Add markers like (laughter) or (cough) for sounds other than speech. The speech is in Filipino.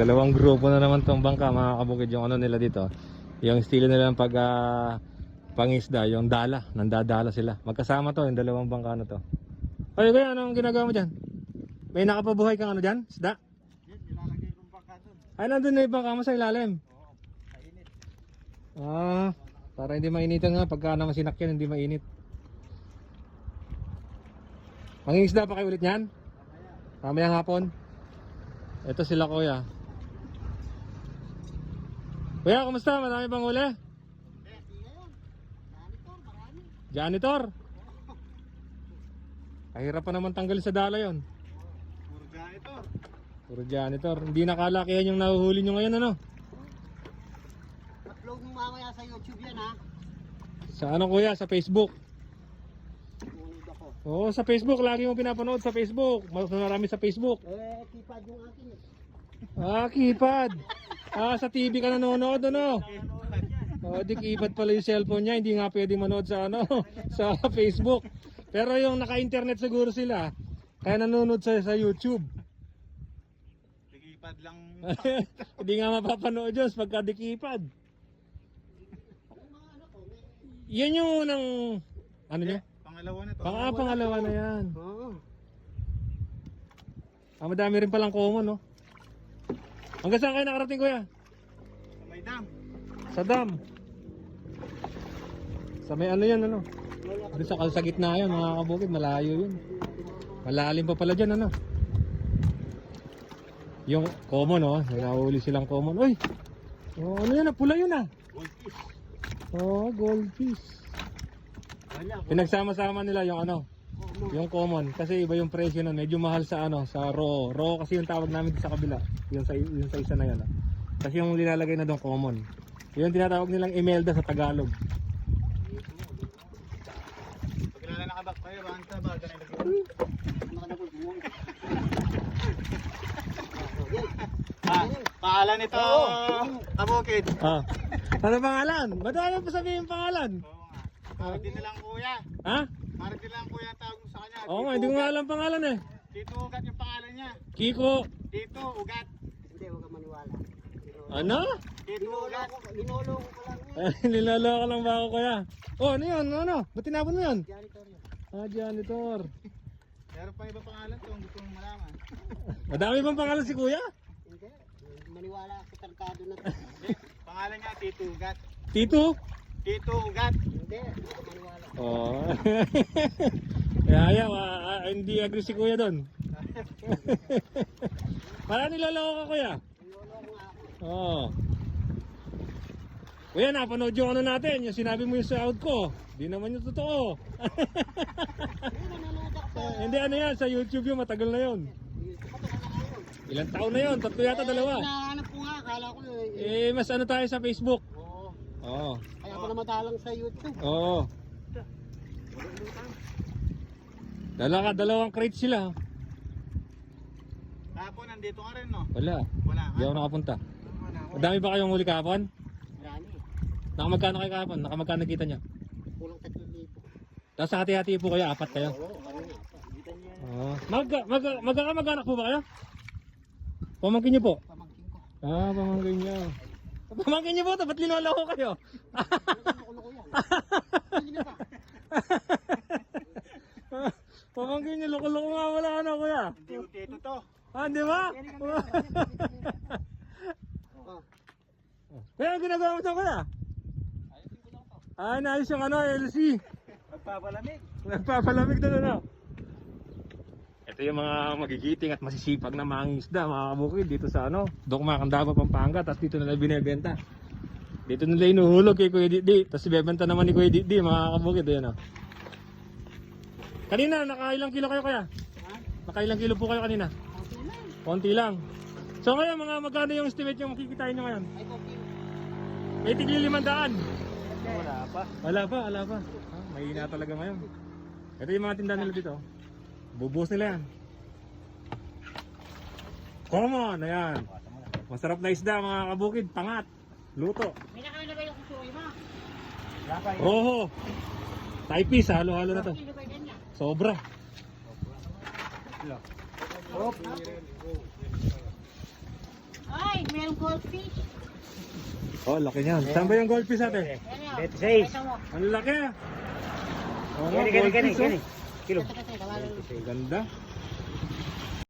Dalawang grupo na naman tong bangka mga kabukid yung ano nila dito. Yung estilo nila ng pag ah, pangisda, yung dala, nandadala sila. Magkasama to, yung dalawang bangka na to. Ay, kaya anong ginagawa mo dyan? May nakapabuhay kang ano dyan? Isda? Ay, nandun na yung bangka mo sa ilalim. Mainit. Ah, para hindi mainitan nga. Pagka naman sinakyan, hindi mainit. Mangingisda pa kayo ulit yan? Mamayang hapon? Ito sila kuya. Kuya, kumusta? Marami bang huli? Janitor? Kahirap pa naman tanggalin sa dala yon. Puro ito. Puro janitor. Hindi nakalakihan yung nahuhuli nyo ngayon ano? Upload mo mamaya sa YouTube yan ha. Sa ano kuya? Sa Facebook. Oo, sa Facebook. Lagi mo pinapanood sa Facebook. Mas marami sa Facebook. Eh, kipad yung akin eh. Ah, keypad. Ah, sa TV ka nanonood, ano? Oh, di keypad pala yung cellphone niya, hindi nga pwede manood sa ano, (laughs) sa Facebook. Pero yung naka-internet siguro sila, kaya nanonood sa, sa YouTube. Kipad lang. (laughs) hindi nga mapapanood yun pagka di keypad. Yan yung unang, ano niya? Pangalawa na to. Pang ah, pangalawa na yan. Oo. Ah, madami rin palang common, no? Hanggang saan kayo nakarating, kuya? Sa may dam. Sa dam. Sa may ano yan, ano? Doon sa, sa gitna yun, mga kabukid, malayo yun. Malalim pa pala dyan, ano? Yung common, oh. May nahuli silang common. Uy! Oh, ano yan, ah? pula yun, ah. Goldfish. Oh, goldfish. Pinagsama-sama nila yung ano, yung common. Kasi iba yung presyo nun. Medyo mahal sa ano, sa raw. Raw kasi yung tawag namin sa kabila. Yung sa, yung sa isa na yan, ah. Kasi yung nilalagay na doon common. Yun yung tinatawag nilang Imelda sa Tagalog. Pag nila nakabak ilagay. Nakadagol mo. Ah, pangalan nito, kabukid. Ah. Ano pangalan? Ba't ayaw pa sabihin yung pangalan? Oo nga. Parang din nilang kuya. Ha? Parang din lang kuya ang tawag kanya. Oo nga, hindi ko nga alam pangalan eh. Dito ugat yung pangalan niya. Kiko. Dito ugat. Hindi, huwag ka maniwala. Ano? Dito ugat. Linolo ko lang. (laughs) Niloloko lang ba ako kaya? Oh, ano yun? Ano? Ba't tinapon mo yun? Janitor yun. Ah, janitor. Meron pa iba pangalan to, gusto mong malaman. (laughs) Madami bang pangalan si kuya? Hindi. Maniwala sa tarkado na to. pangalan niya, Tito Ugat. Tito? Tito Ugat. Hindi, maniwala. Oh. (laughs) Kaya ayaw, ah, ah, hindi agree si kuya doon. (laughs) Para niloloko ka kuya. Oo. Kuya, napanood yung ano natin, yung sinabi mo yung sa out ko. Di naman yung totoo. Hindi. Hindi ano yan, sa YouTube yung matagal na yun. Ilang taon na yun, tatlo yata dalawa. Hinahanap ko nga, akala ko eh. Eh, mas ano tayo sa Facebook. Oo. Oo. Kaya ako namatalang sa YouTube. Oo. (laughs) Dalawa, dalawang crate sila. Kahapon, nandito ka rin, no? Wala. Wala Hindi ako nakapunta. Wala. Madami ba kayong huli kahapon? Marami. Nakamagkano kayo kahapon? Nakamagkano kita nyo? Kulang tatlo dito. Tapos hati-hati po kayo, apat kayo. Oo, kami. Kita niya Oo. Mag, mag, magkakamag-anak po ba kayo? Pamangkin niyo po? pamangkin ko. Ah, pamangkin niyo. Pamangkin niyo po, dapat linoloko kayo. Loko-loko yan. Hindi na ba? Pamangkin niyo, loko-loko nga wala ano kuya. Hindi ko tito to. Ah, di ba? Oh. Kaya ang (laughs) ginagawa mo dyan kuya? Ayusin ko lang to. Ah, naayos yung ano, LC. Magpapalamig. Nagpapalamig na na. Ito yung mga magigiting at masisipag na mangingisda, mga kabukid dito sa ano, Dokma, Candaba, Pampanga, tapos dito nila binebenta. Dito nila inuhulog kay Kuya Didi, tapos ibebenta naman ni Kuya Didi, mga kabukid, ayan o. Kanina, nakailang kilo kayo kaya? Ha? Nakailang kilo po kayo kanina? Okay na. Konti lang. So ngayon, mga magkano yung estimate yung makikitain nyo ngayon? Ay, okay. May tigli limandaan. Wala pa. Wala pa, wala pa. Ah, mahina talaga ngayon. Ito yung mga tindahan nila dito. Bubuhos nila yan. Come on, ayan. Masarap na isda mga kabukid, pangat. Luto. May nakalagay yung kusuyo mo. Roho. Taipis, halo-halo na to. Sobra. Ay! goldfish. Oh, laki niyan. Saan ba yung goldfish. 26. Ito mo. Ang laki Gani, gani, gani, oh. gani. Kilo. Ganda.